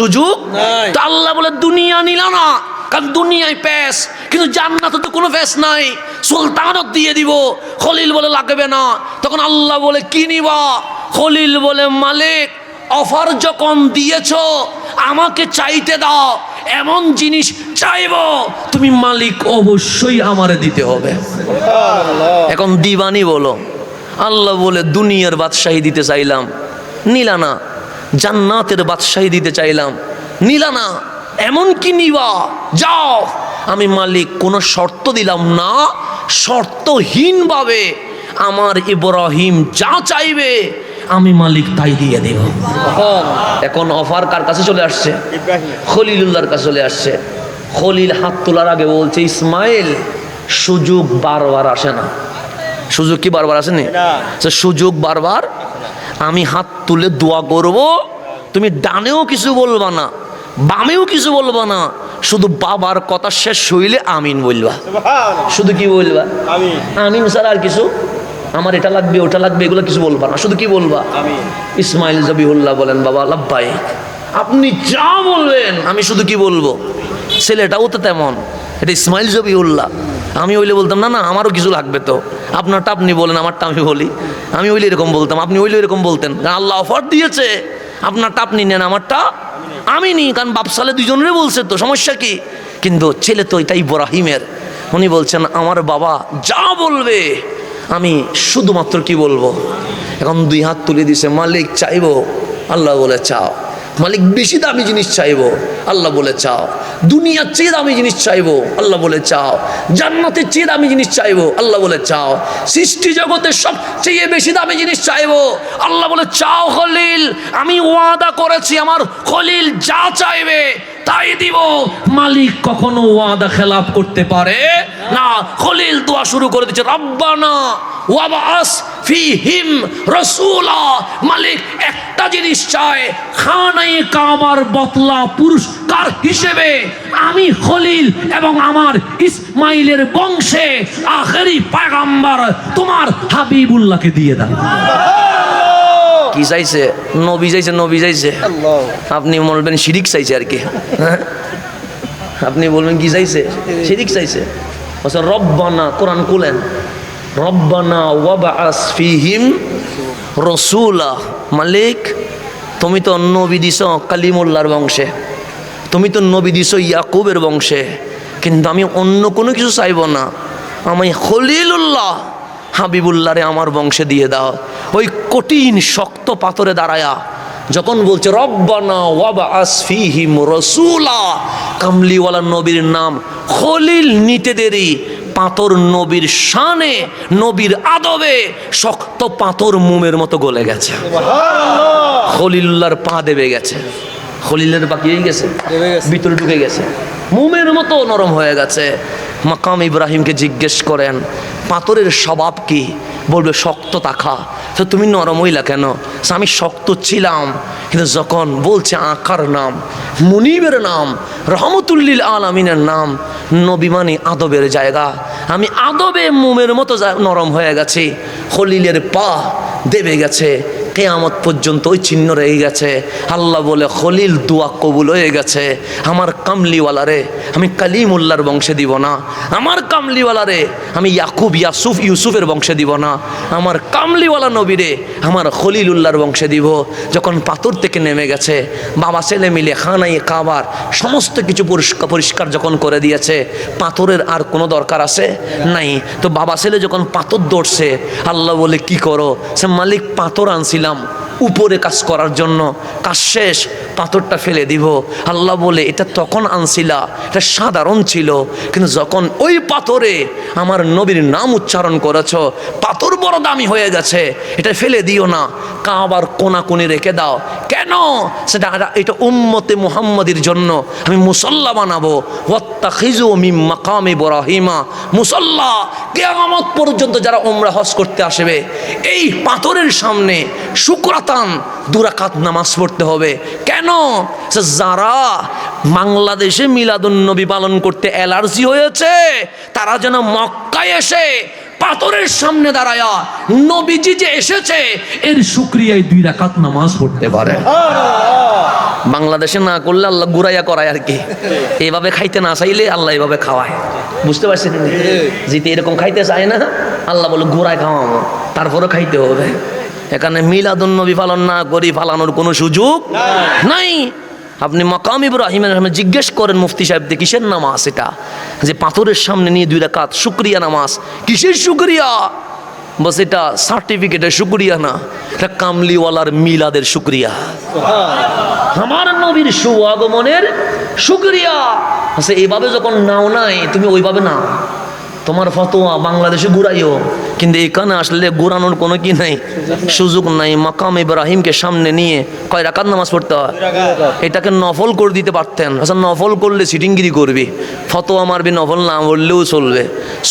সুযোগ। তো আল্লাহ বলে দুনিয়া নিল না কারণ দুনিয়ায় প্যাস কিন্তু জান্নাতে তো কোনো প্যাস নাই। সুলতানত দিয়ে দিব খলিল বলে লাগবে না। তখন আল্লাহ বলে কি নিবা? খলিল বলে মালিক অফার যখন দিয়েছ আমাকে চাইতে দাও এমন জিনিস চাইব তুমি মালিক অবশ্যই আমারে দিতে হবে। এখন দিবানি বলো। আল্লাহ বলে দুনিয়ার বাদশাহী দিতে চাইলাম নিলা না। জান্নাতের বাদশাহী দিতে চাইলাম। নিলা না এমন কি নিবা যাও। আমি মালিক কোনো শর্ত দিলাম না। শর্তহীনভাবে আমার ইব্রাহিম যা চাইবে আমি মালিক তাই দিয়ে দেব। এখন অফার কার কাছে চলে আসছে? ইব্রাহিম খলিলুল্লাহর কাছে চলে আসছে। খলিল হাত তোলার আগে বলছে ইসমাইল সুযোগ বারবার আসে না। সুযোগ কি বারবার আসেনি? সুযোগ বারবার আমি হাত তুলে দোয়া করব। তুমি ডানেও কিছু বলবা না বামেও কিছু বলবা না শুধু বাবার কথা শেষ হইলে আমিন বলবা। শুধু কি বলবা? আমিন। স্যার আর কিছু? আমার এটা লাগবে ওটা লাগবে এগুলো কিছু বলবা না শুধু কি বলবা? ইসমাইল জবিউল্লাহ বলেন বাবা লাব্বাই আপনি যা বলবেন আমি শুধু কি বলব? ছেলেটাও তো তেমন এটা ইসমাইল জবিউল্লাহ। আমি ওইলে বলতাম, না না, আমারও কিছু লাগবে তো। আপনারটা আপনি বলেন, আমারটা আমি বলি। আমি ওইলে এরকম বলতাম, আপনি ওইলে এরকম বলতেন। আল্লাহ অফার দিয়েছে, আপনারটা আপনি নেন, আমারটা আমি নি কারণ বাপসালে দুজনেরই বলছে তো, সমস্যা কি? কিন্তু ছেলে তো এটাই ইব্রাহিমের। উনি বলছেন, আমার বাবা যা বলবে, আমি শুধুমাত্র কি বলব? এখন দুই হাত তুলে দিছে, মালিক, চাইব? আল্লাহ বলে, চাও। মালিক, বেশি দামি জিনিস চাইব। আল্লাহ বলে, চাও। দুনিয়ার চেয়ে দামি জিনিস চাইব। আল্লাহ বলে, চাও। জান্নাতের চেয়ে দামি জিনিস চাইব। আল্লাহ বলে, চাও। সৃষ্টি জগতের সবচেয়ে বেশি দামি জিনিস চাইব। আল্লাহ বলে, চাও খলিল। আমি ওয়াদা করেছি, আমার খলিল যা চাইবে তাই দিব। মালিক কখনো ওয়াদা খেলাপ করতে পারে না। খলিল দোয়া শুরু করে দিচ্ছে, রব্বানা ওয়াবাস ফিহিম রসুলা। মালিক একটা জিনিস চায়, খানাই কাবার বতলা পুরস্কার হিসেবে আমি খলিল এবং আমার ইসমাইলের বংশে আখেরি পায়গাম্বার তোমার হাবিবুল্লাহকে দিয়ে দাও। কি চাইছে? নবী চাইছে নবী চাইছে। আপনি বলবেন শিরিক চাইছে আর কি। হ্যাঁ? আপনি বলবেন কি চাইছে? শিরিক চাইছে। বলছে রব্বানা কোরআন কুলেন রব্বানা ওয়াবাস ফিহিম রসুলা। মালিক তুমি তো নবী দিছ কালিমুল্লার বংশে। তুমি তো নবী দিছ ইয়াকুবের বংশে। কিন্তু আমি অন্য কোনো কিছু চাইব না। আমি খলিলুল্লাহ। হাবিবুল্লাহরে আমার বংশে দিয়ে দাও। ওই কঠিন শক্ত পাথরে দাঁড়ায়া যখন বলছে রব্বানা ওয়াবা আসফিহিম রসুলা। কামলিওয়ালা নবীর নাম খলিল নিতে দেরি পাথর নবীর শানে নবীর আদবে শক্ত পাথর মোমের মতো গলে গেছে। খলিলুল্লাহর পা দেবে গেছে। খলিলের পা কি গেছে? দেবে গেছে। ভিতরে ঢুকে গেছে। মোমের মতো নরম হয়ে গেছে। মাকাম ইব্রাহিমকে জিজ্ঞেস করেন, পাথরের স্বভাব কি? বলবে, শক্ত তাখা। তো তুমি নরম হইলা কেন? আমি শক্ত ছিলাম, কিন্তু যখন বলছে আকার নাম, মুনিবের নাম, রহমতুল্লিল আলমিনের নাম নবীমানি আদবের জায়গা। আমি আদবে মোমের মতো নরম হয়ে গেছি হলিলের পা দেবে গেছে কেয়ামত পর্যন্ত ওই চিহ্ন রয়ে গেছে। আল্লাহ বলে, খলিল দোয়া কবুল হয়ে গেছে। আমার কামলিওয়ালারে আমি কালিমুল্লার বংশে দিব না। আমার কামলিওয়ালারে আমি ইয়াকুব, ইয়াসুফ, ইউসুফের বংশে দিব না। আমার কামলিওয়ালা নবীরে আমার খলিলুল্লাহর বংশে দিব। যখন পাথর থেকে নেমে গেছে, বাবা, ছেলে মিলে খানাই খাবার সমস্ত কিছু পরিষ্কার পরিষ্কার যখন করে দিয়েছে, পাথরের আর কোনো দরকার আছে? নাই। তো বাবা, ছেলে যখন পাথর দৌড়ছে আল্লাহ বলে, কি করো? সে মালিক পাথর আনছিলাম উপরে কাজ করার জন্য কাজ শেষ, পাথরটা ফেলে দিব। আল্লাহ বলে, এটা তখন আনছিলা, এটা সাধারণ ছিল, কিন্তু যখন ওই পাথরে আমার নবীর নাম উচ্চারণ করেছ, পাথর বড় দামি হয়ে গেছে, এটা ফেলে দিও না। কাবার কোনাকুনি রেখে দাও কেন? সেটা এটা উম্মতে মুহাম্মদের জন্য আমি মুসল্লা বানাবো। ওয়াত্তা খিজু মিম মাকাম ইব্রাহিমা। মুসল্লা, কেয়ামত পর্যন্ত যারা ওমরা হজ করতে আসবে, এই পাথরের সামনে শুক্রাতান দুরাকাত নামাজ পড়তে হবে। কেন? যারা বাংলাদেশে মিলাদুন নবী পালন করতে অ্যালার্জি হয়েছে, তারা যেন মক্কায় এসে পাথরের সামনে দাঁড়ায়া নবীজি যে এসেছে এর শুক্রিয়ায় দুই রাকাত নামাজ পড়তে পারে। বাংলাদেশে না করলে আল্লাহ গুড়াইয়া করায় আর কি। এইভাবে খাইতে না চাইলে আল্লাহ এইভাবে খাওয়ায়। বুঝতে পারছেন জিতে এরকম খাইতে চায় না আল্লাহ বলে গুড়ায় খাওয়াবো তারপরে খাইতে হবে। এখানে মিলাদুন নবী পালন না করি ফালানোর কোনো সুযোগ নাই। আপনি মকাম ইব্রাহিমের জিজ্ঞেস করেন মুফতি সাহেব দিয়ে কিসের নামাজ এটা? যে পাথরের সামনে নিয়ে দুই রাকাত শুক্রিয়া নামাজ। কিসের শুক্রিয়া? বস এটা সার্টিফিকেটের শুক্রিয়া না। এটা কামলিওয়ালার মিলাদের শুক্রিয়া। আমার নবীর সুআগমনের শুক্রিয়া। আচ্ছা এইভাবে যখন নাও নাই তুমি ওইভাবে নাও। তোমার ফতোয়া বাংলাদেশে ঘুরাইও। কিন্তু এখানে আসলে ঘুরানোর কোনো কি নাই? সুযোগ নাই। মাকাম ইব্রাহিমকে সামনে নিয়ে কয় রাকাত নামাজ পড়তে হয়? এটাকে নফল করে দিতে পারতেন। আচ্ছা নফল করলে সিটিংগিরি করবি। ফতোয়া মারবি, নফল না বললেও চলবে।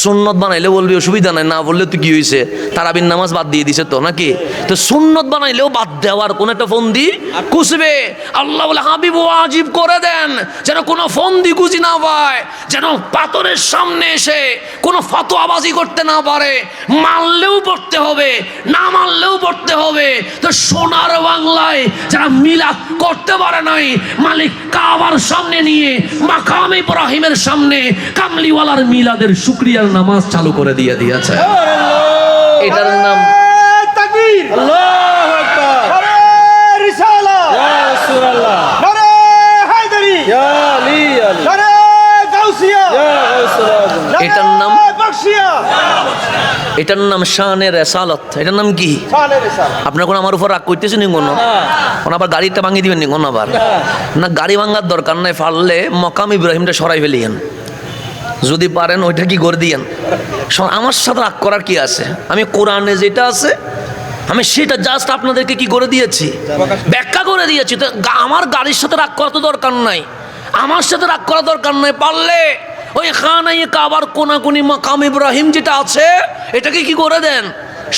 সুন্নত বানাইলে বলবি, অসুবিধা নাই, না বললে তো কি হয়েছে তারাবির নামাজ বাদ দিয়ে দিছে তো নাকি? তো সুন্নত বানাইলেও বাদ দেওয়ার কোন একটা ফন্দি কুসবে আল্লাহ বলে, হাবিব আজিব করে দেন, যেন কোনো ফন্দি কুচি না পায়, যেন পাথরের সামনে এসে কোনো ফতোয়াবাজি করতে না পারে। মানলেও পড়তে হবে না মানলেও পড়তে হবে। তো সোনার বাংলায় যারা মিলাদ করতে পারে নাই মালিক কাবার সামনে নিয়ে মাকাম ইব্রাহিমের সামনে কামলিওয়ালার মিলাদের শুক্রিয়ার নামাজ চালু করে দিয়ে দিয়েছে। এটার নাম তাকবীর! আল্লাহু আকবার! রিসালা! ইয়া রাসূলুল্লাহ! নারে হায়দারি! ইয়া আলী আলী! নারে গাউসিয়া! ইয়া গাউসুল এটার নাম? বকশিয়া এটার নাম শানে রেসালত। এটার নাম কি? আপনার কোনো আমার উপর রাগ করতেছেন নি কোনো? কোনো আবার গাড়িটা ভাঙিয়ে দিবেন নি কোনো আবার? না। গাড়ি ভাঙার দরকার নাই পারলে মকাম ইব্রাহিমটা সরাই ফেলিয়েন। যদি পারেন ওইটা কি করে দিয়েন? আমার সাথে রাগ করার কি আছে? আমি কোরআনে যেটা আছে আমি সেটা জাস্ট আপনাদেরকে কি করে দিয়েছি? ব্যাখ্যা করে দিয়েছি। তো আমার গাড়ির সাথে রাগ করা তো দরকার নাই। আমার সাথে রাগ করা দরকার নাই পারলে ওই খানাই কাবার কোনাকুনি মাকাম ইব্রাহিম যেটা আছে, এটাকে কি করে দেন?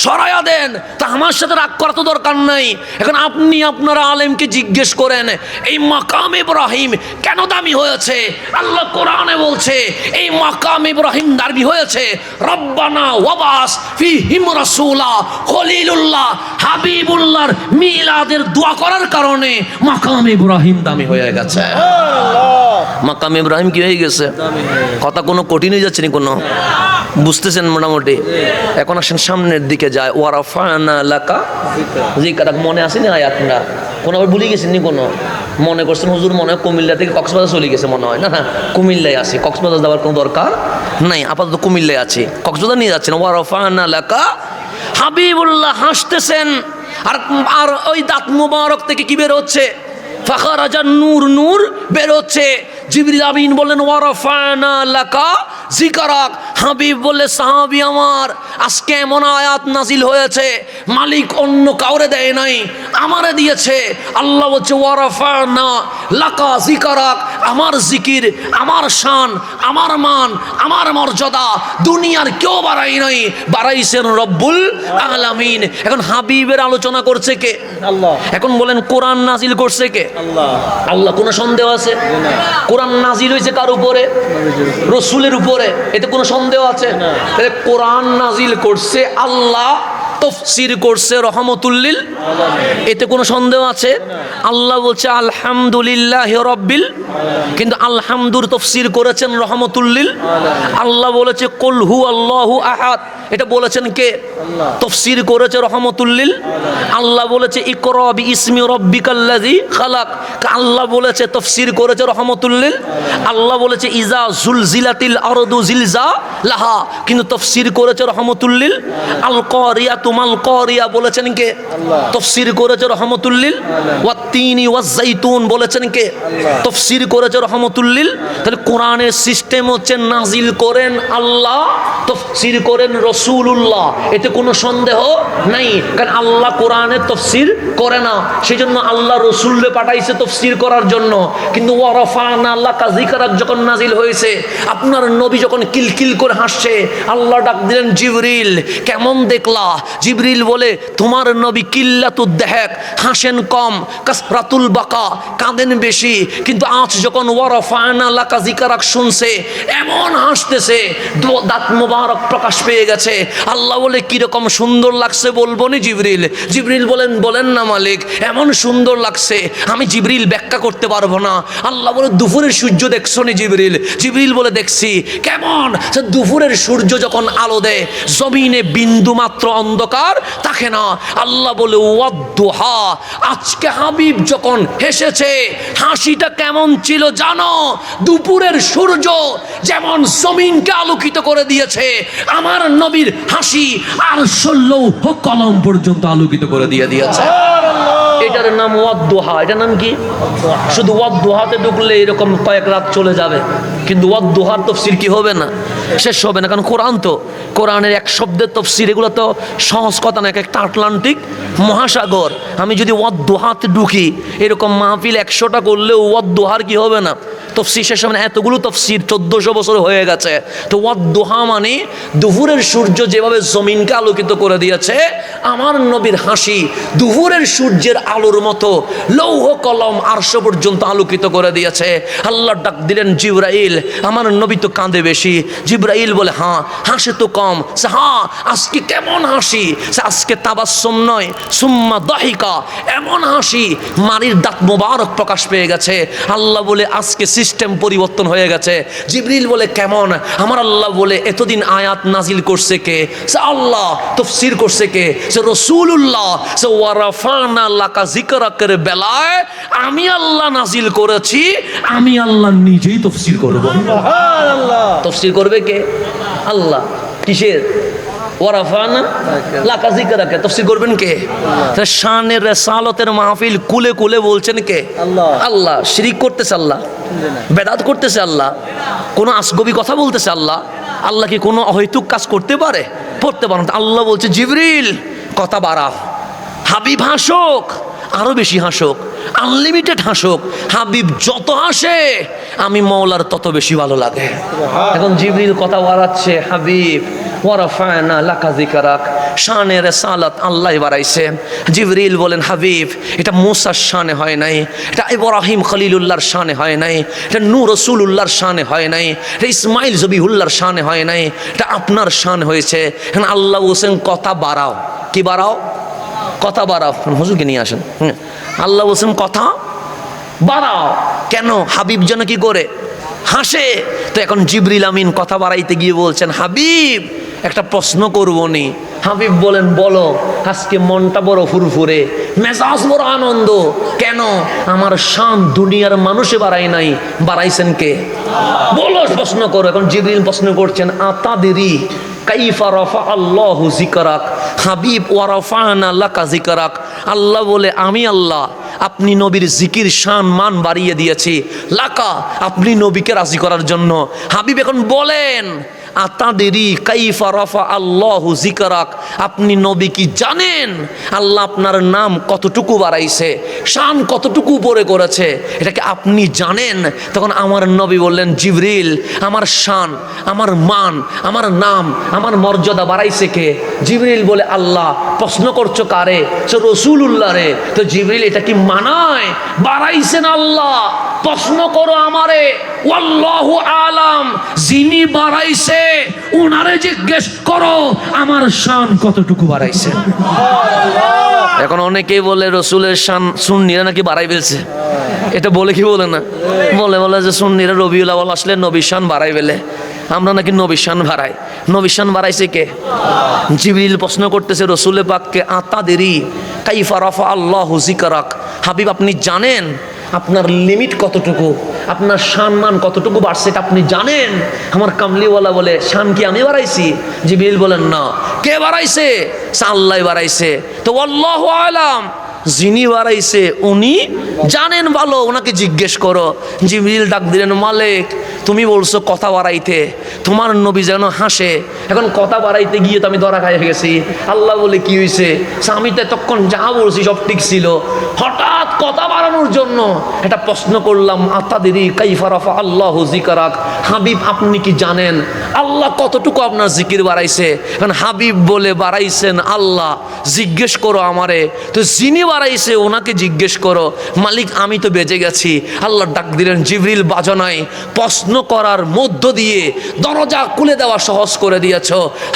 সরাইয়া দেন। তা আমার সাথে রাগ করা তো দরকার নাই। এখন আপনি আপনার আলেমকে জিজ্ঞেস করেন, এই মাকাম ইব্রাহিম কেন দামি হয়েছে? আল্লাহ কোরআনে বলছে, এই মাকাম ইব্রাহিম দামি হয়েছে। রব্বানা ওয়াবাস ফি হিম রাসূলা, খলিলুল্লাহ, হাবিবুল্লাহর মিলাদের দোয়া করার কারণে মাকাম ইব্রাহিম দামি হয়ে গেছে। মাকাম ইব্রাহিম কি হয়ে গেছে। কথা কোনো কঠিন হয়ে যাচ্ছে নি কোনো? বুঝতেছেন মোটামুটি? এখন আসেন সামনের দিকে যায়। ওয়ারাফানা লাকা জিকার মনে আসেনি কোনো আবার ভুলে গেছেন নি কোনো? মনে করছেন হুজুর মনে হয় কুমিল্লা থেকে কক্সবাজার চলে গেছে মনে হয়। না না, কুমিল্লায় আছে। কক্সবাজার যাওয়ার কোনো দরকার নাই। আপাতত কুমিল্লায় আছে। কক্সবাজার নিয়ে যাচ্ছেন। ওয়ারাফানা লাকা। হাবিবুল্লাহ হাসতেছেন। আর আর ওই দাঁত মুবারক থেকে কি বের হচ্ছে? ফাখার হাজার নূর নূর বেরোচ্ছে জিবরিল আমিন বললেন ওয়ারাফানা লাকা জিকারাক হাবিব বললে সাহাবি আমার আজকে এমন আয়াত নাজিল হয়েছে মালিক অন্য কাউরে দেয় নাই আমারে দিয়েছে। আল্লাহ বলছে ওয়ারাফানা লাকা জিকারাক আমার জিকির আমার শান আমার মান আমার মর্যাদা দুনিয়ার কেউ বাড়াই নাই। বাড়াইছেন রব্বুল আলামিন। এখন হাবিবের আলোচনা করছে কে? আল্লাহ। এখন বলেন কোরআন নাজিল করছে কে? আল্লাহ। আল্লাহ কোনো সন্দেহ আছে? কোরআন নাজিল হয়েছে কার উপরে? রসুলের উপরে। এতে কোনো সন্দেহ আছে? কোরআন নাজিল করছে আল্লাহ তফসির করছে রহমতুল্লিল। এতে কোনো সন্দেহ আছে? আল্লাহ বলছে, আলহামদুলিল্লাহ রব্বিল কিন্তু আলহামদুর তফসির করেছেন রহমতুল্লিল। আল্লাহ বলেছে কলহু আল্লাহু আহাদ। এটা বলেছেন কে? তফসির করেছে রহমতুল্লিল। আল্লাহ বলেছে ইকরব ইসমি রব্বিকাল্লাজি খালাক। আল্লাহ বলেছে, তফসির করেছে রহমতুল্লিল। আল্লাহ বলেছে, ইজা জুলজিলাতিল আরদু জিলজা লাহা। কিন্তু তফসির করেছে রহমতুল্লিল। আল করিয়া তুমাল করিয়া বলেছেন কে? তফসির করেছে রহমতুল্লিল। ওয়াত্তিনি ওয়াজাইতুন বলেছেন কে? তফসির করেছে রহমতুল্লিল। তাহলে কোরআনের সিস্টেম হচ্ছে নাজিল করেন আল্লাহ তফসির করেন রসুলুল্লাহ। এতে কোনো সন্দেহ নাই কারণ আল্লাহ কোরআনের তফসির করে না। সেই জন্য আল্লাহ রসুল্লে পাঠাইছে তফসির করার জন্য। কিন্তু ওয়ারফানা আল্লাহ কাজী করার যখন নাজিল হয়েছে আপনার নবী যখন কিলকিল করে হাসছে আল্লাহ ডাক দিলেন জিবরিল কেমন দেখলা? জিবরিল বলে, তোমার নবী কিল্লাতুদ দেহেক, হাসেন কম, কাসরাতুল বাকা, কাঁদেন বেশি, কিন্তু আজ যখন ওয়ারফায়না লাকা জিকারাক শুনছে, এমন হাসতেছে দাঁত মোবারক প্রকাশ পেয়ে গেছে। আল্লাহ বলে, কীরকম সুন্দর লাগছে বলব নি জিবরিল? জিবরিল বলেন বলেন না মালিক, এমন সুন্দর লাগছে, আমি জিবরিল ব্যাখ্যা করতে পারব না। আল্লাহ বলে, দুপুরের সূর্য দেখছ নি জিবরিল? জিবরিল বলে, দেখছি। কেমন? সে দুপুরের সূর্য যখন আলো দেয়, জমিনে বিন্দু মাত্র অন্ধকার, তাকে না। আল্লাহ বলে, ওয়াদ্দোহা। আজকে হাবিব যখন হেসেছে, হাসিটা কেমন ছিল জানো? দুপুরের সূর্য যেমন জমিনকে আলোকিত করে দিয়েছে, আমার নবীর হাসি আর ষোলো কলম পর্যন্ত আলোকিত করে দিয়ে দিয়েছে। এটার নাম ওয়াদ্দোহা। এটার নাম কি? শুধু ওয়াদ্দোহাতে ঢুকলে এরকম কয়েক রাত চলে যাবে। কিন্তু ওয়াদ্দোহার তফসির কি হবে না? শেষ হবে না। কারণ কোরআন তো, কোরআনের এক শব্দের তফসির, এগুলো তো সহজ কথা না, এক একটা আটলান্টিক মহাসাগর। আমি যদি ওয়াদ্দোহাতে ঢুকি, এরকম মাহফিল একশোটা করলেও ওয়াদ্দোহার কি হবে না? তফসির শেষ হবে না। এতগুলো তফসির চোদ্দশো বছর হয়ে গেছে। তো ওয়াদ্দোহা মানে? দুপুরের সূর্য যেভাবে জমিনকে আলোকিত করে দিয়েছে, আমার নবীর হাসি দুপুরের সূর্যের আলোর মতো লৌহ কলম আরশ পর্যন্ত আলোকিত করে দিয়েছে। আল্লাহ ডাক দিলেন, জিব্রাইল, আমার নবী তো কাঁদে বেশি। জিব্রাইল বলে হ্যাঁ হাসে তো কম। সে হ্যাঁ আজকে কেমন হাসি? সে, আজকে তাবাসম নয়, সুম্মা দাহিকা। এমন হাসি মারির দাঁত মোবারক প্রকাশ পেয়ে গেছে। আল্লাহ বলে, আজকে সিস্টেম পরিবর্তন হয়ে গেছে। জিবরিল বলে কেমন? আমার আল্লাহ বলে এতদিন আয়াত নাজিল করছে কে? সে আল্লাহ তফসির করছে কে? সে রসুল্লাহ সে ওয়ারাফানা লাকা জিকরাকের বেলায় আমি আল্লাহ নাজিল করেছি আমি আল্লাহ নিজেই তফসির করব। সুবহানাল্লাহ। তফসির করবে কে? আল্লাহ। কিসের? ওয়ারাফানা লাকা জিকরাকে তফসির করবেন কে? শানের রেসালতের মাহফিল কুলে কুলে বলছেন কে? আল্লাহ। শিরিক করতেছে আল্লাহ বেদাত করতেছে আল্লাহ কোনো আসগবি কথা বলতেছে আল্লাহ আল্লাহ কি কোনো অহৈতুক কাজ করতে পারে? পড়তে পারেন আল্লাহ বলছে জিবরিল কথা বাড়াও। হাবিব হাসক আরও বেশি হাসুক আনলিমিটেড হাসুক। হাবিব যত হাসে আমি মৌলার তত বেশি ভালো লাগে। এখন জিবরিল কথা বাড়াচ্ছে হাবিব ওয়ারাফায়না লাকা জিকারাক শানের সালাত আল্লাহ বাড়াইছে। জিবরিল বলেন, হাবিব, এটা মুসার শানে হয় নাই, এটা ইব্রাহিম খলিলুল্লাহর শানে হয় নাই, এটা নূর রসুলুল্লাহর শানে হয় নাই, এটা ইসমাইল জবিহুল্লাহর শানে হয় নাই, এটা আপনার শান হয়েছে। এখন আল্লাহ হোসেন, কথা বাড়াও। কি বাড়াও? কথা বাড়াও। হুজুরকে নিয়ে আসেন। আল্লাহ হোসেন, কথা বাড়াও। কেন? হাবিব যেন কি করে? হাসে। তো এখন জিবরিল আমিন কথা বাড়াইতে গিয়ে বলছেন, হাবিব একটা প্রশ্ন করব নি। হাবিব বলেন, বলো, আজকে মনটা বড় ফুরফুরে, মেজাজ বড় আনন্দ। কেন? আমার শান দুনিয়ার মানুষে বাড়াই নাই। বাড়াইছেন কে? বলো, প্রশ্ন করো। এখন জিবরিল প্রশ্ন করছেন আতা দেরি কাইফা রফা আল্লাহ জিকারাক হাবিব ওয়ারফানা লাকা জিকারাক আল্লাহ বলে, আমি আল্লাহ, আপনি নবীর জিকির শান মান বাড়িয়ে দিয়েছি। লাকা, আপনি নবীকে রাজি করার জন্য। হাবিব এখন বলেন আতাদেরি কাইফা রফা আল্লাহ জিকারাক আপনি নবী কি জানেন? আল্লাহ আপনার নাম কতটুকু বাড়াইছে? শান কতটুকু উপরে করেছে? এটাকে আপনি জানেন? তখন আমার নবী বললেন, জিবরিল, আমার শান, আমার মান, আমার নাম, আমার মর্যাদা বাড়াইছে কে? জিবরিল বলে, আল্লাহ, প্রশ্ন করছ কারে? সে রসুল্লাহ রে। তো জিবরিল, এটা কি মানায়? বাড়াইছেন আল্লাহ, প্রশ্ন করো আমারে। ওয়াল্লাহু আলাম, যিনি বাড়াইছে, উনারে জিজ্ঞেস করো, আমার শান কতটুকু বাড়াইছে? এখন অনেকেই বলে রসুলের শান সুন্নিরা নাকি বাড়াই ফেলছে। এটা বলে কি বলে না? বলে বলে যে সুন্নিরা রবিউল আওয়াল আসলে নবী শান বাড়াই ফেলে। আমরা নাকি নবী শান বাড়াই। নবী শান বাড়াইছে কে? জিবরিল প্রশ্ন করতেছে রসুলে পাককে আতা দেরি, কাইফা রফা আল্লাহ জিকারাক। হাবিব, আপনি জানেন আপনার লিমিট কতটুকু? আপনার সম্মান কতটুকু বাড়ছে এটা আপনি জানেন? আমার কামলিওয়ালা বলে, শান কি আমি বাড়াইছি? জিবিল বলেন, না। কে বাড়াইছে? সাল্লাই বাড়াইছে। তো আল্লাহ আলাম। যিনি বাড়াইছে, উনি জানেন ভালো ওনাকে জিজ্ঞেস করো। জিবরিল ডাক দিলেন, মালিক, তুমি বলছো কথা বাড়াইতে, তোমার নবী যেন হাসে। এখন কথা বাড়াইতে গিয়ে তো আমি ধরা খাই গেছি। আল্লাহ বলে, কি হয়েছে আমি তো যা বলছি সব ঠিক ছিল। হঠাৎ কথা বাড়ানোর জন্য এটা প্রশ্ন করলাম আত্মা দিদি কাইফারাফা আল্লাহ জিকারাক হাবিব, আপনি কি জানেন? আল্লাহ কতটুকু আপনার জিকির বাড়াইছে? এখন হাবিব বলে, বাড়াইছেন আল্লাহ, জিজ্ঞেস করো আমারে। তো যিনি বাড়াইছে ওনাকে জিজ্ঞেস করো, মালিক, আমি তো বেঁচে গেছি। আল্লাহ ডাক দিলেন, জিবরিল বাজনায় প্রশ্ন করার মধ্য দিয়ে দরজা খুলে দেওয়া সহজ করে দিয়েছ।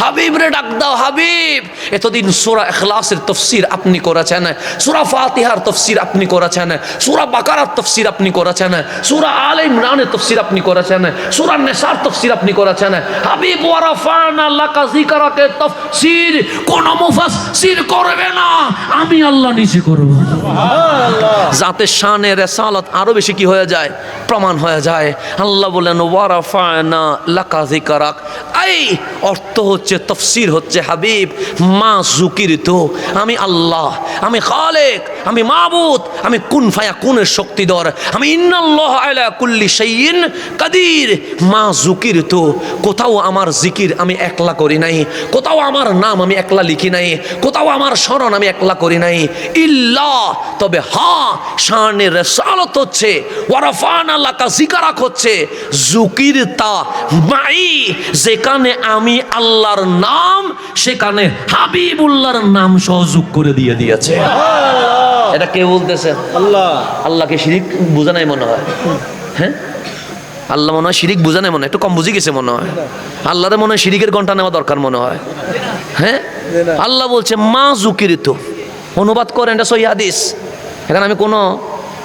হাবিব রে ডাক দাও, হাবিব! এতদিন সুরা এখলাসের তফসির আপনি করেছেন, সুরা ফাতিহার তফসির আপনি করেছেন, সুরা বাকারার তফসির আপনি করেছেন, সুরা আল ইমরানের তফসির আপনি করেছেন, সুরা নেশার তফসির আপনি করেছেন। হাবিব, ওয়ারাফানা লাকা যিকরাকে তফসির, কোন মুফাসসির করবে না। আমি আল্লাহ নিজে করব যাতে শানে রেসালত আরও বেশি কি হয়ে যায়? প্রমাণ হয়ে যায়। আল্লাহ বলেন ওয়ারাফানা লাকা যিকরাক। এই অর্থ হচ্ছে, তফসির হচ্ছে, হাবিব, মা জুকির আমি আল্লাহ, আমি খালেক, আমি মাবুদ, আমি কুন ফায়া কুনের শক্তিধর। আমি ইন্নাল্লাহ আলা কুল্লি শাইইন কাদির। মা জুকির কোথাও আমার জিকির আমি একলা করি নাই। কোথাও আমার নাম আমি একলা লিখি নাই। কোথাও আমার স্মরণ আমি একলা করি নাই। ইল্লা তবে হা শানে রেসালত হচ্ছে ওয়ারাফান আল্লাহ জিকারাক হচ্ছে জুকির তা মাই যেখানে আমি আল্লাহর নাম সেখানে হাবিবুল্লাহর নাম সহযোগ করে দিয়ে দিয়েছে। এটা কে বলতেছে? আল্লাহ। আল্লাহকে শিরিক বোঝা নাই মনে হয়। হ্যাঁ? আল্লাহ মনে হয় শিরিক বোঝা নাই মনে হয়। একটু কম বুঝে গেছে মনে হয়। আল্লাহরে মনে হয় শিরিকের ঘণ্টা নেওয়া দরকার মনে হয়। হ্যাঁ? আল্লাহ বলছে মা জুকিরিত অনুবাদ করেন, এটা সই হাদিস। এখানে আমি কোনো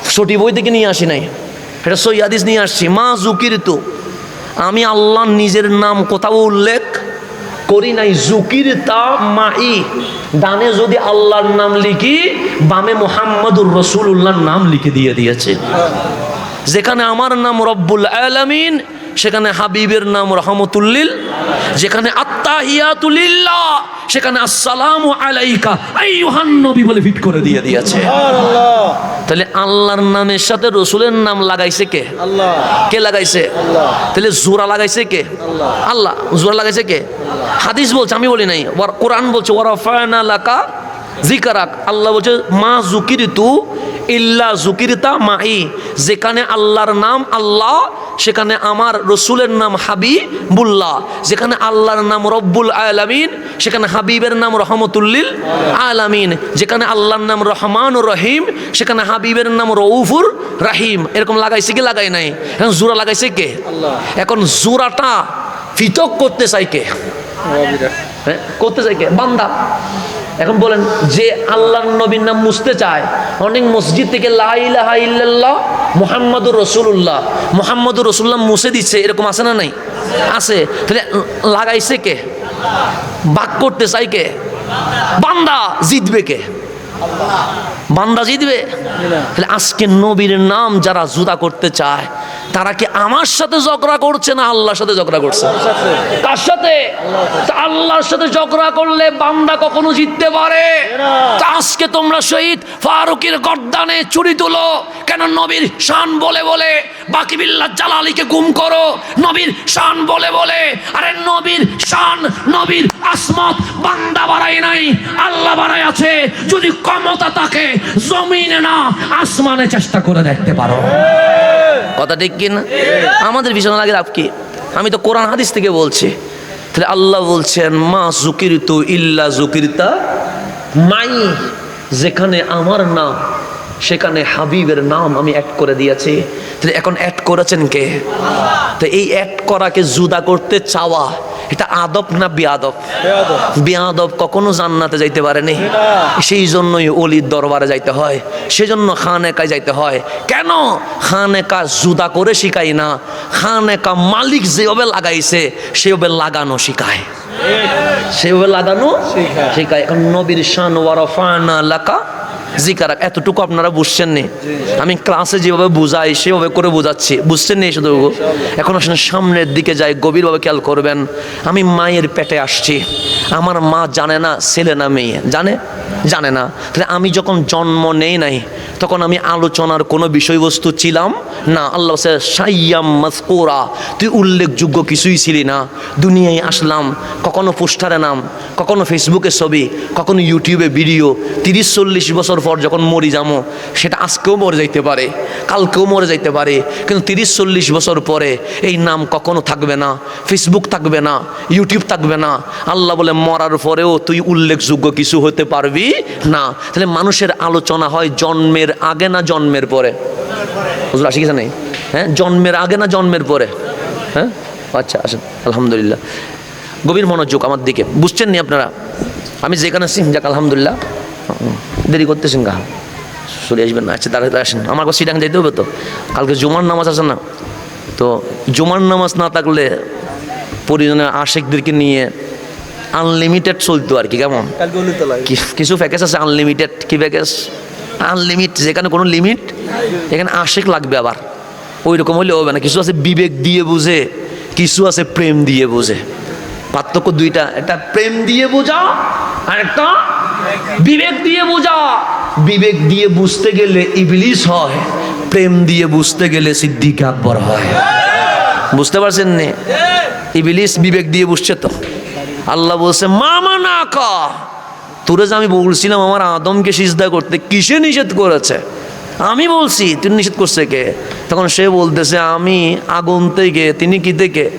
সটি বই থেকে নিয়ে আসি নাই। এটা সই হাদিস নিয়ে আসছি। মা জুকিরিত। আমি আল্লাহ নিজের নাম কোথাও উল্লেখ করি নাই। জুকির তা মাই। ডানে যদি আল্লাহর নাম লিখি, বামে মোহাম্মদুর রসুল্লাহর নাম লিখে দিয়ে দিয়েছে। যেখানে আমার নাম রব্বুল আলামিন সেখানে হাবিবের নাম রহমতুল্লিল যেখানে আত্মাহিয়াতুলিল্লাহ সেখানে আসসালামু আলাইকা আইয়ুহান নবী বলে ফিট করে দিয়ে দিয়েছে। তাহলে আল্লাহর নামের সাথে রসুলের নাম লাগাইছে কে? আল্লাহ। কে লাগাইছে? তাহলে জোড়া লাগাইছে কে? আল্লাহ। জোড়া লাগাইছে কে? হাদিস বলছে আমি বলি নাই। কোরআন বলছে ওয়ারাফায়না লাকা জিকারাক আল্লাহ বলছে মা জুকির তু ইল্লা জুকিরতা মাই যেখানে আল্লাহর নাম আল্লাহ সেখানে আমার রসুলের নাম হাবিবুল্লাহ। যেখানে আল্লাহর নাম রব্বুল আলামিন সেখানে হাবিবের নাম রহমতুল্লিল আলামিন। যেখানে আল্লাহর নাম রহমান রহিম সেখানে হাবিবের নাম রৌফুর রাহিম। এরকম লাগাইছে কি লাগাই নাই? এখন জোড়া লাগাইছে কে? এখন জোড়াটা পৃথক করতে চাই কে? হ্যাঁ করতে চাই কে? বান্দা। এখন বলেন, যে আল্লাহ নবীর নাম মুছতে চায়, অনেক মসজিদ থেকে লাইলাহা ইল্লাল্লাহ মোহাম্মদুর রসুল্লাহ মোহাম্মদুর রসুল্লাহ মুছে দিচ্ছে, এরকম আছে না নাই? আছে। তাহলে লাগাইছে কে? বাক করতে চাই কে? বান্দা জিতবে কে? বান্দা জিতবে? তাহলে আজকে নবীর নাম যারা জুদা করতে চায় তারা কি আমার সাথে ঝগড়া করছে না আল্লাহর সাথে ঝগড়া করছে? তার সাথে। আল্লাহর সাথে ঝগড়া করলে বান্দা কখনো জিততে পারে? আজকে তোমরা শহীদ ফারুকের গর্দানে চুরি তুলো কেন নবীর শান বলে বলে বাকি বিল্লাহ জালালিকে গুম করো। নবীর শান বলে বলে। আরে নবীর শান, নবীর আসমত বান্দা বাড়াই নাই, আল্লাহ বাড়াই আছে। যদি ক্ষমতা থাকে, জমিনে না, আসমানে চেষ্টা করে দেখতে পারো। কথা ঠিক কিনা? আমাদের পিছনে লাগে লাভ কি? আমি তো কোরআন হাদিস থেকে বলছি। তাহলে আল্লাহ বলছেন, মা জুকিরিতু ইল্লা জুকিরতা। মাই, যেখানে আমার নাম সেখানে হাবিবের নাম আমি অ্যাড করে দিয়েছি। তাহলে এখন অ্যাড করেছেন কে? তো এই অ্যাড করাকে জুদা করতে চাওয়া এটা আদব না বিয়াদব বেয়াদব। কখনো জান্নাতে যাইতে পারেনি। সেই জন্যই অলির দরবারে যাইতে হয়। সেজন্য খানেকায় যাইতে হয়। কেন? খানেকা জুদা করে শিখাই না। খানেকা মালিক যেভাবে লাগাইছে সেভাবে লাগানো শিখায়। সেভাবে লাগানো শিখায়। শিখায়। এখন নবীর শান ওয়ারফানা লাকা জিকার এতটুকু আপনারা বুঝছেন নি? আমি ক্লাসে যেভাবে বুঝাই, সেভাবে করে বোঝাচ্ছি। বুঝছেন নি শুধু এখন আসলে সামনের দিকে যাই, গভীরভাবে খেয়াল করবেন। আমি মায়ের পেটে আসছি। আমার মা জানে না, ছেলে না মেয়ে। জানে? জানে না। তাহলে আমি যখন জন্ম নেই নাই, তখন আমি আলোচনার কোনো বিষয়বস্তু ছিলাম? না, আল্লাহ সাইয়াম মাসকুরা, তুই উল্লেখযোগ্য কিছুই ছিলি না। দুনিয়ায় আসলাম, কখনো পোস্টারে নাম, কখনো ফেসবুকে ছবি, কখনো ইউটিউবে ভিডিও, তিরিশ চল্লিশ বছর পর যখন মরি যাব সেটা আজকেও মরে যাইতে পারে কালকেও মরে যাইতে পারে কিন্তু তিরিশ চল্লিশ বছর পরে এই নাম কখনো থাকবে না ফেসবুক থাকবে না ইউটিউব থাকবে না। আল্লাহ বলে মরার পরেও তুই উল্লেখযোগ্য কিছু হতে পারবি না। তাহলে মানুষের আলোচনা হয় জন্মের আগে না জন্মের পরে? হুজুর আসি নেই হ্যাঁ? জন্মের আগে না জন্মের পরে? হ্যাঁ? আচ্ছা আসেন আলহামদুলিল্লাহ। গভীর মনোযোগ আমার দিকে। বুঝছেন নি আপনারা? আমি যেখানে সিং যাক আলহামদুলিল্লাহ। হুম, দেরি করতেছেন গা? চলে আসবেন না আচ্ছা দাঁড়াতে আসেন। আমার কাছে সিটাং যেতে হবে তো। কালকে জুমার নামাজ আছে না? তো জুমার নামাজ না থাকলে পরিজনের আশেকদেরকে নিয়ে আনলিমিটেড চলতো আর কি কেমন? কিছু প্যাকেজ আছে? আনলিমিটেড কি প্যাকেজ আনলিমিট যেখানে কোনো লিমিট এখানে আশেক লাগবে আবার। ওই রকম হলে হবে না। কিছু আছে বিবেক দিয়ে বুঝে কিছু আছে প্রেম দিয়ে বুঝে। পার্থক্য দুইটা, একটা প্রেম দিয়ে বোঝা, আর একটা বিবেক দিয়ে বোঝা। বিবেক দিয়ে বুঝতে গেলে ইবলিস হয়, প্রেম দিয়ে বুঝতে গেলে সিদ্দিক আকবর হয়। বুঝতে পারছেন নে? ইবলিস বিবেক দিয়ে বুঝছে তো? আল্লাহ বলছে মামা না কা তোরে যে আমি বলছিলাম, আমার আদমকে সিজদা করতে, কিসে নিষেধ করেছে? আমি বলছি তিনি নিষেধ করছে কে? তখন সে বলতেছে আমি আগুন থেকে তিনি কি থেকে?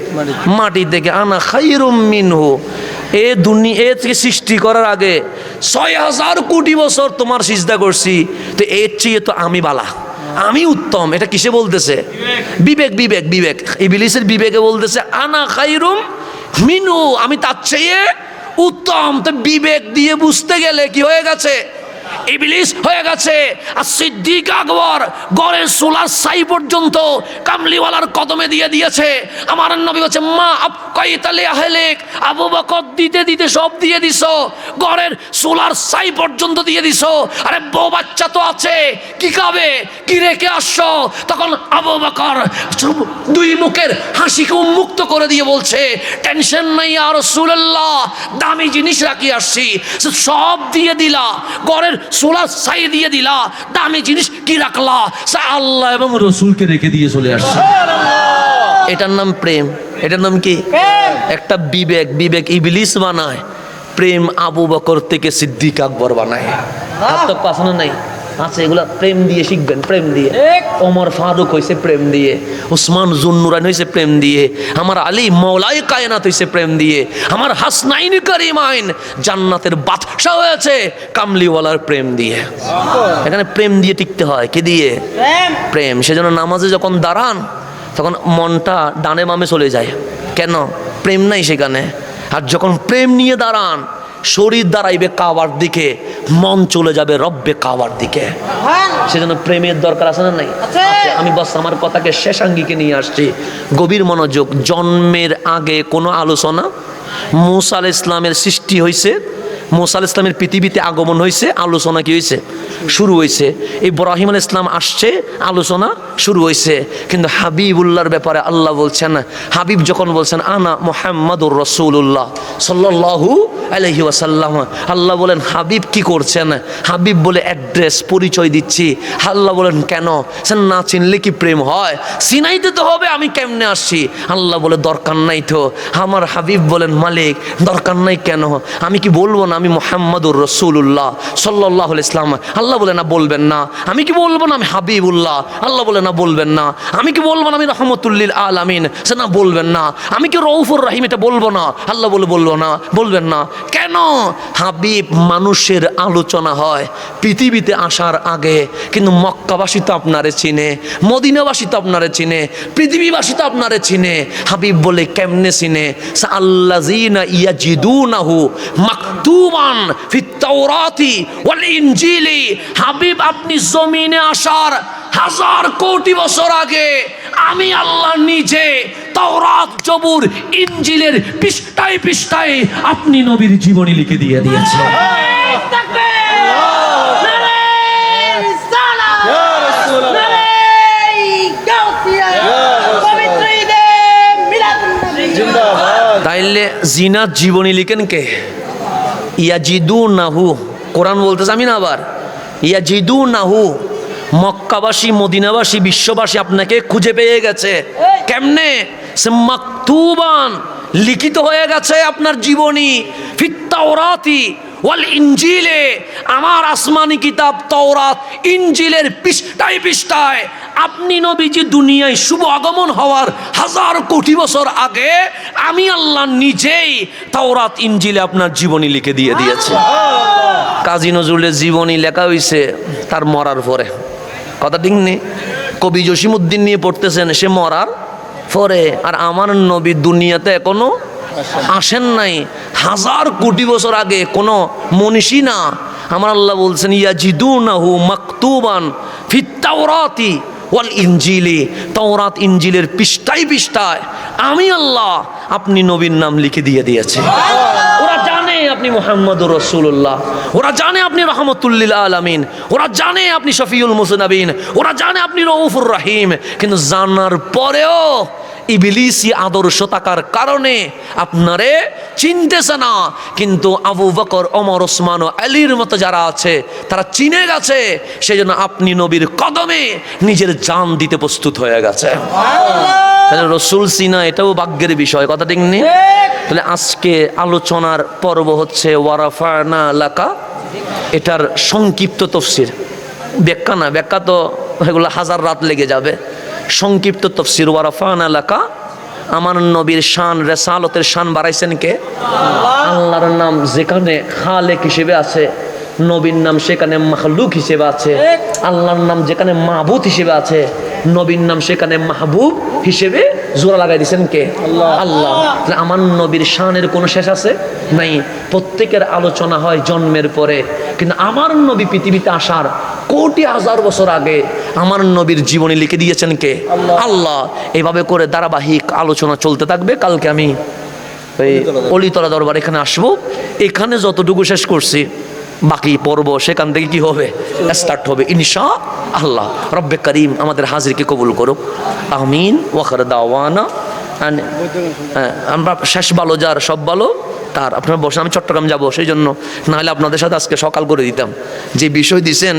মাটি থেকে। আনা খাইরুম মিনহু। এ দুনি এ থেকে সৃষ্টি করার আগে ছয় হাজার কোটি বছর তোমার সিজদা করছি। তো এর চেয়ে তো আমি বালা। আমি উত্তম। এটা কিসে বলতেছে? বিবেক বিবেক বিবেক। ইবিলিসের বিবেকে বলতেছে আনা খাইরুম মিনু আমি তার চেয়ে উত্তম। তো বিবেক দিয়ে বুঝতে গেলে কি হয়ে গেছে? ইবলিস হয়ে গেছে। আর সিদ্দিক আকবর গড়ের সোলার সাই পর্যন্ত কামলিওয়ালার কদমে দিয়ে দিয়েছে। আমার নবী হচ্ছে মা আপ কয়তালে আহেলেক, আবু বকর দিতে দিতে সব দিয়ে দিছো। গড়ের সোলার সাই পর্যন্ত দিয়ে দিছো। আরে বউ বাচ্চা তো আছে, কি খাবে, কি রেখে আসছো? তখন আবু বকর দুই মুখের হাসিকে উন্মুক্ত করে দিয়ে বলছে, টেনশন নাই আর রসুল্লাহ দামি জিনিস রাখি আসছি। সব দিয়ে দিলা, গড়ের সোলার সাই দিয়ে দিলা দামি জিনিস কি রাখলা? সা আল্লাহ এবং রসুলকে রেখে দিয়ে চলে আসছে। এটার নাম প্রেম। এটার নাম কি? একটা বিবেক বিবেক ইবলিস বানায় প্রেম আবু বকর থেকে সিদ্দিক আকবর বানায়। হাত তো পাশানো নাই? আছে এগুলা প্রেম দিয়ে শিখবেন প্রেম দিয়ে। ওমর ফারুক হয়েছে প্রেম দিয়ে উসমান জুন্নুরান হয়েছে প্রেম দিয়ে আমার আলী মৌলাই কায়নাত হয়েছে প্রেম দিয়ে আমার হাসনাইন করিমাইন জান্নাতের বাদশাহ হয়েছে কামলিওয়ালার প্রেম দিয়ে। এখানে প্রেম দিয়ে টিকতে হয় কে দিয়ে? প্রেম। সেজন্য নামাজে যখন দাঁড়ান তখন মনটা ডানে বামে চলে যায়। কেন? প্রেম নাই সেখানে। আর যখন প্রেম নিয়ে দাঁড়ান শরীর দাঁড়াইবে কাওয়ার দিকে মন চলে যাবে রব্বে কাওয়ার দিকে। সেজন্য প্রেমের দরকার আছে না নাই? আমি বস আমার কথাকে শেষাঙ্গিকে নিয়ে আসছি। গভীর মনোযোগ জন্মের আগে কোনো আলোচনা? মুসা আল ইসলামের সৃষ্টি হয়েছে মুসা আল ইসলামের পৃথিবীতে আগমন হয়েছে আলোচনা কি হয়েছে শুরু হয়েছে। ইব্রাহিম আল ইসলাম আসছে, আলোচনা শুরু হয়েছে। কিন্তু হাবিবুল্লাহর ব্যাপারে আল্লাহ বলছেন, হাবিব যখন বলছেন, আনা মোহাম্মদুর রসুল্লাহ সাল্লাহু আলহি ওয়াসাল্লাম আল্লাহ বলেন, হাবিব কি করছেন? হাবিব বলে, অ্যাড্রেস পরিচয় দিচ্ছি। আল্লাহ বলেন, কেন? সে না চিনলে কি প্রেম হয়? চিনাইতে তো হবে, আমি কেমনে আসছি? আল্লাহ বলে, দরকার নাই তো। আমার হাবিব বলেন, মালিক, দরকার নাই কেন? আমি কি বলব না আমি মোহাম্মদুর রসুল্লাহ সাল্লাহ ইসলাম আল্লাহ বলে না, বলবেন না। আমি কি বলব না, আমি হাবিবুল্লাহ? আল্লাহ বলে না, বলবেন না। আমি কি বলব না, আমি রহমতুল্লিল আলামিন? সে না, বলবেন না। আমি কি রৌফুর রাহিম, এটা বলব না। আল্লাহ বলে, বলব না, বলবেন না। কেন? হাবিব মানুষের আলোচনা হয় পৃথিবীতে আসার আগে, কিন্তু মক্কাবাসী তো আপনারে চিনে, মদিনাবাসী তো আপনারে চিনে, পৃথিবীবাসী তো আপনারে চিনে। হাবিব বলে, কেমনে চিনে? আল্লাজিনা ইয়াজিদুনাহু মাকতুবান ফিত তাওরাতি ওয়াল ইনজিলি হাবিব, আপনি জমিনে আসার হাজার কোটি বছর আগে আমি আল্লাহ নিজে তওরাত, জবুর ইঞ্জিলের পৃষ্ঠায় পৃষ্ঠায় আপনি নবীর জীবনী লিখে দিয়ে দিয়েছেন তাইলে জিনাত জীবনী লিখেন কে? ইয়াজিদু নাহু কোরআন বলতেছে আমি না আবার? ইয়াজিদু নাহু মক্কাবাসী মদিনাবাসী বিশ্ববাসী আপনাকে খুঁজে পেয়ে গেছে। কেমনে? সে মাকতুবান লিখিত হয়ে গেছে আপনার জীবনী। ফিত্তাওরাতি ওয়াল ইঞ্জিলে আমার আসমানি কিতাব তওরাত ইঞ্জিলের পৃষ্ঠায় পৃষ্ঠায়। আপনি নবীজি দুনিয়ায় শুভ আগমন হওয়ার হাজার কোটি বছর আগে আমি আল্লাহ নিজেই তাওরাত ইঞ্জিলে আপনার জীবনী লিখে দিয়ে দিয়েছি। কাজী নজরুলের জীবনী লেখা হয়েছে তার মরার পরে। কথা ঠিক নেই? কবি জসিমুদ্দিন নিয়ে পড়তেছেন, সে মরার পরে। আর আমার নবী দুনিয়াতে এখনও আসেন নাই। হাজার কোটি বছর আগে কোনো মনীষী না। আমার আল্লাহ বলছেন ইয়া জিদু নাহু মাকতুবান ফিত্তাওরাতি ওয়াল ইঞ্জিলি তাওরাত ইঞ্জিলের পৃষ্ঠায় পৃষ্ঠায় আমি আল্লাহ আপনি নবীর নাম লিখে দিয়ে দিয়েছে। জানে আপনি মোহাম্মদ রসুল্লাহ ওরা জানে আপনি রহমতুল্লিল আলমিন। ওরা জানে আপনি শফিউল মুসনাবিন। ওরা জানে আপনি রউফুর রাহিম। কিন্তু জানার পরেও ইবিলিসি আদর্শ থাকার কারণে আপনারে চিনতেছে না। কিন্তু আবু বকর অমর ওসমান ও আলীর মতো যারা আছে তারা চিনে গেছে। সেই জন্য আপনি নবীর কদমে নিজের জান দিতে প্রস্তুত হয়ে গেছে। তাহলে রসুল সিনা এটাও ভাগ্যের বিষয় কথা ঠিক নেই? তাহলে আজকে আলোচনার পর্ব হচ্ছে ওয়ারাফানা লাকা। এটার সংক্ষিপ্ত তফসির। ব্যাখ্যা না ব্যাখ্যা তো এগুলো হাজার রাত লেগে যাবে। সংক্ষিপ্ত তফসির ওয়ারাফান এলাকা আমার নবীর শান রেসালতের শান বাড়াইছেন কে? আল্লাহর নাম যেখানে খালেক হিসেবে আছে নবীর নাম সেখানে মাহলুক হিসেবে আছে আল্লাহর নাম যেখানে মাহবুত হিসেবে আছে নবীর নাম সেখানে মাহবুব হিসেবে জোড়া লাগাই দিয়েছেন কে? আল্লাহ। আমার নবীর শানের কোনো শেষ আছে? নাই। প্রত্যেকের আলোচনা হয় জন্মের পরে। কিন্তু আমার নবী পৃথিবীতে আসার কোটি হাজার বছর আগে আমার নবীর জীবনী লিখে দিয়েছেন কে? আল্লাহ। এইভাবে করে ধারাবাহিক আলোচনা চলতে থাকবে। কালকে আমি ওই অলিতলা দরবার এখানে আসব। এখানে যতটুকু শেষ করছি বাকি পর্ব সেখান থেকে কি হবে? স্টার্ট হবে। ইনশা আল্লাহ। রব্বে করিম আমাদের হাজিরকে কবুল করুক। আমিন। ওখর দাওয়ানা আমরা শেষ ভালো, যার সব ভালো, তার। আপনার বসে আমি চট্টগ্রাম যাব সেই জন্য নাহলে আপনাদের সাথে আজকে সকাল করে দিতাম। যে বিষয় দিছেন